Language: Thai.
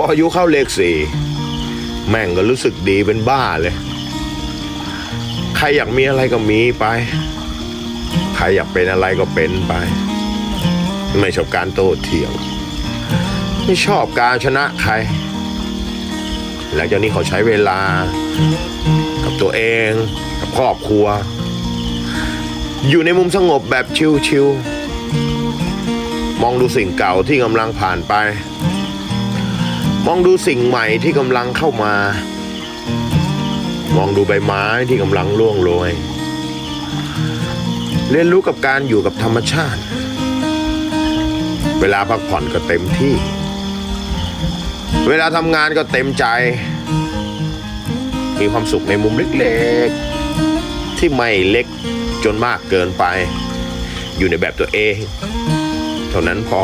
พออายุเข้าเลขสี่แม่งก็รู้สึกดีเป็นบ้าเลย ใครอยากมีอะไรก็มีไป ใครอยากเป็นอะไรก็เป็นไป ไม่ชอบการโต้เถียง ไม่ชอบการชนะใคร หลังจากนี้เขาใช้เวลา กับตัวเอง กับครอบครัว อยู่ในมุมสงบแบบชิวๆมองดูสิ่งเก่าที่กำลังผ่านไป มองดูสิ่งใหม่ที่กำลังเข้ามา มองดูใบไม้ที่กำลังร่วงโรย เรียนรู้กับการอยู่กับธรรมชาติ เวลาพักผ่อนก็เต็มที่ เวลาทำงานก็เต็มใจ มีความสุขในมุมเล็กๆ ที่ไม่เล็กจนมากเกินไป อยู่ในแบบตัวเอง เท่านั้นพอ